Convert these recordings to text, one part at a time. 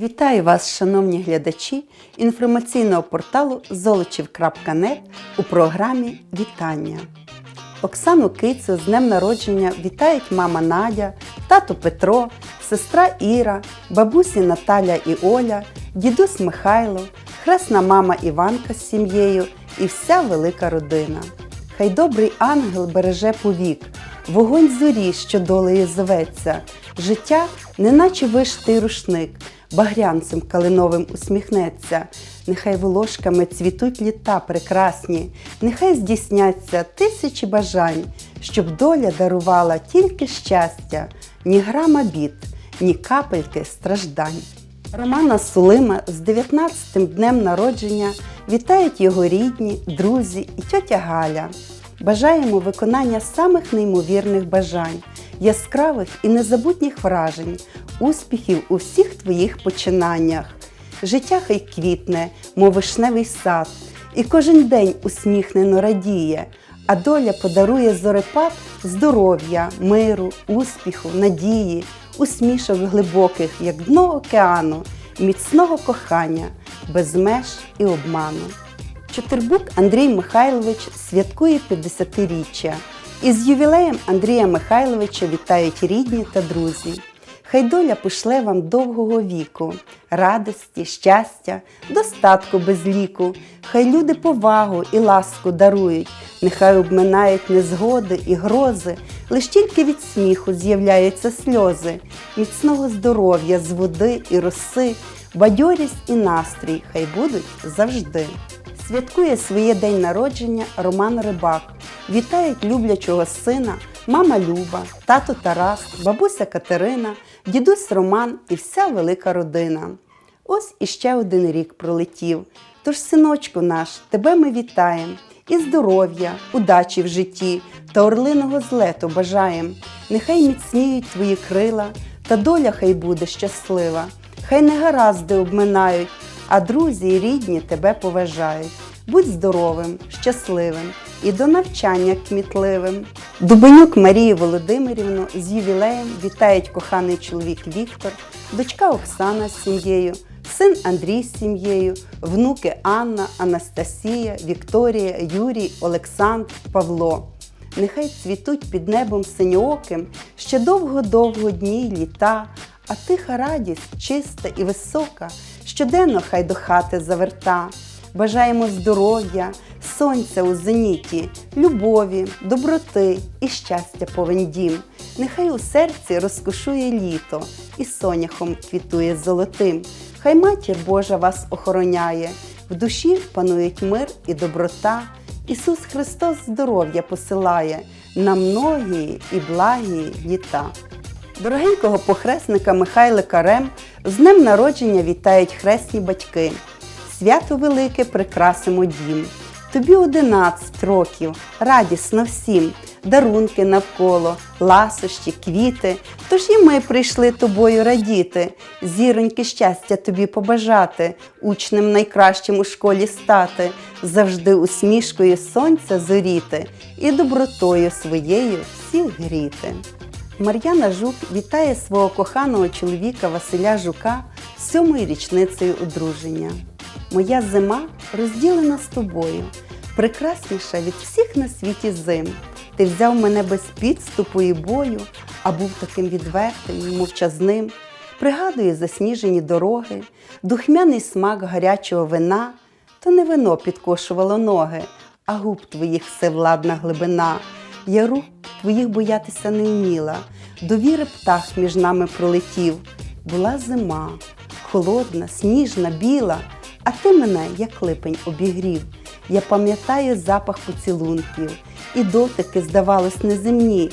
Вітаю вас, шановні глядачі інформаційного порталу золочів.нет у програмі Вітання. Оксану Кицю з днем народження вітають мама Надя, тато Петро, сестра Іра, бабусі Наталя і Оля, дідусь Михайло, хресна мама Іванка з сім'єю і вся велика родина. Хай добрий ангел береже повік, вогонь зорі, що долею зоветься, життя, неначе вишитий рушник, багрянцем калиновим усміхнеться. Нехай волошками цвітуть літа прекрасні, нехай здійсняться тисячі бажань, щоб доля дарувала тільки щастя, ні грама бід, ні капельки страждань. Романа Сулима з 19-м днем народження вітають його рідні, друзі і тьотя Галя. Бажаємо виконання самих неймовірних бажань, яскравих і незабутніх вражень, успіхів у всіх твоїх починаннях. Життя хай квітне, мов вишневий сад, і кожен день усміхнено радіє, а доля подарує зорепад здоров'я, миру, успіху, надії, усмішок глибоких, як дно океану, міцного кохання, без меж і обману. Чотирбук Андрій Михайлович святкує 50-річчя. Із ювілеєм Андрія Михайловича вітають рідні та друзі. Хай доля пошле вам довгого віку, радості, щастя, достатку без ліку. Хай люди повагу і ласку дарують, нехай обминають незгоди і грози, лиш тільки від сміху з'являються сльози, міцного здоров'я з води і роси, бадьорість і настрій хай будуть завжди. Святкує своє день народження Роман Рибак. Вітають люблячого сина, мама Люба, тато Тарас, бабуся Катерина, дідусь Роман і вся велика родина. Ось іще один рік пролетів. Тож, синочку наш, тебе ми вітаємо. І здоров'я, удачі в житті та орлиного злету бажаєм. Нехай міцніють твої крила, та доля хай буде щаслива. Хай негаразди обминають, а друзі і рідні тебе поважають. Будь здоровим, щасливим і до навчання кмітливим. Дубенюк Марію Володимирівну з ювілеєм вітають коханий чоловік Віктор, дочка Оксана з сім'єю, син Андрій з сім'єю, внуки Анна, Анастасія, Вікторія, Юрій, Олександр, Павло. Нехай цвітуть під небом синьооким ще довго-довго дні літа, а тиха радість, чиста і висока, щоденно хай до хати заверта. Бажаємо здоров'я, сонця у зеніті, любові, доброти і щастя повен дім. Нехай у серці розкошує літо і соняхом квітує золотим. Хай матір Божа вас охороняє, в душі панують мир і доброта. Ісус Христос здоров'я посилає на многії і благі літа. Дорогенького похресника Михайлика Рем з днем народження вітають хресні батьки. Свято велике прикрасимо дім. Тобі 11 років, радісно всім, дарунки навколо, ласощі, квіти. Тож і ми прийшли тобою радіти, зіроньки щастя тобі побажати, учнем найкращим у школі стати, завжди усмішкою сонця зоріти і добротою своєю всіх гріти. Мар'яна Жук вітає свого коханого чоловіка Василя Жука сьомою річницею одруження. Моя зима розділена з тобою, прекрасніша від всіх на світі зим. Ти взяв мене без підступу і бою, а був таким відвертим мовчазним. Пригадую засніжені дороги, духмяний смак гарячого вина, то не вино підкошувало ноги, а губ твоїх всевладна глибина. Я рук твоїх боятися не вміла, довіри птах між нами пролетів. Була зима, холодна, сніжна, біла, а ти мене, як липень, обігрів. Я пам'ятаю запах поцілунків, і дотики, здавалось, неземні.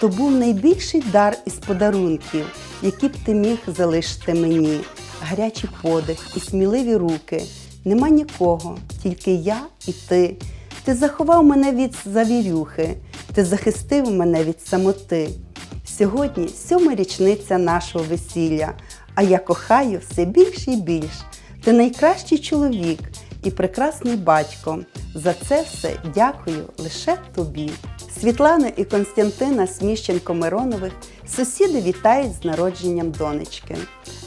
То був найбільший дар із подарунків, які б ти міг залишити мені. Гарячий подих і сміливі руки. Нема нікого, тільки я і ти. Ти заховав мене від завірюхи, ти захистив мене від самоти. Сьогодні сьома річниця нашого весілля, а я кохаю все більш і більш. Ти найкращий чоловік і прекрасний батько. За це все дякую лише тобі. Світлана і Константина Сміщенко Миронових Сусіди вітають з народженням донечки.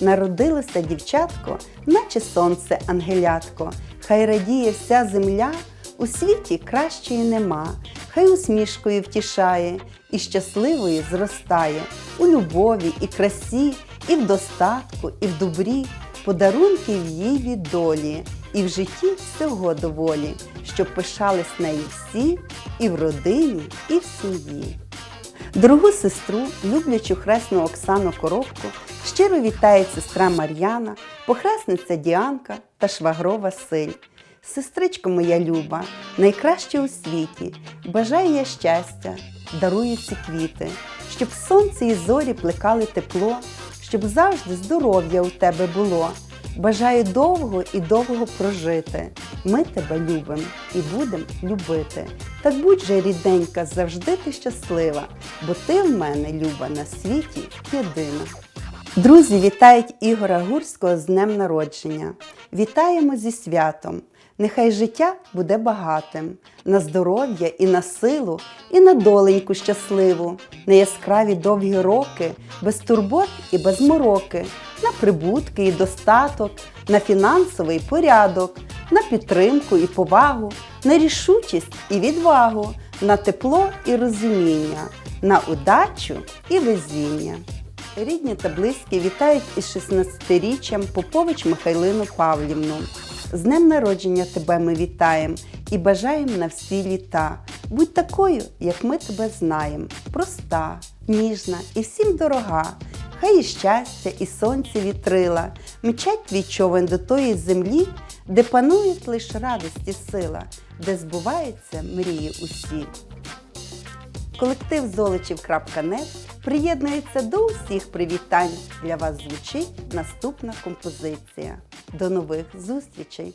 Народилося дівчатко, наче сонце ангелятко. Хай радіє вся земля, у світі кращої нема. Хай усмішкою втішає і щасливою зростає у любові і красі, і в достатку, і в добрі, подарунки в від долі, і в житті всього доволі, щоб пишались нею всі, і в родині, і в сім'ї. Другу сестру, люблячу хресну Оксану Коробку, щиро вітає сестра Мар'яна, похресниця Діанка та швагро Василь. Сестричко моя люба, найкраще у світі, бажаю я щастя, дарую ці квіти, щоб сонце і зорі плекали тепло, щоб завжди здоров'я у тебе було. Бажаю довго і довго прожити. Ми тебе любимо і будемо любити. Так будь же рідненька, завжди ти щаслива, бо ти в мене, люба, на світі єдина. Друзі вітають Ігора Гурського з днем народження. Вітаємо зі святом. Нехай життя буде багатим, на здоров'я і на силу, і на доленьку щасливу, на яскраві довгі роки, без турбот і без мороки, на прибутки і достаток, на фінансовий порядок, на підтримку і повагу, на рішучість і відвагу, на тепло і розуміння, на удачу і везіння. Рідні та близькі вітають із 16-річчям Попович Михайлину Павлівну. З днем народження тебе ми вітаємо і бажаємо на всі літа. Будь такою, як ми тебе знаємо, проста, ніжна і всім дорога. Хай і щастя, і сонце вітрила, мчать твій човен до тої землі, де панують лиш радості сила, де збуваються мрії усі. Колектив золочів.нет приєднується до усіх привітань. Для вас звучить наступна композиція. До нових зустрічей!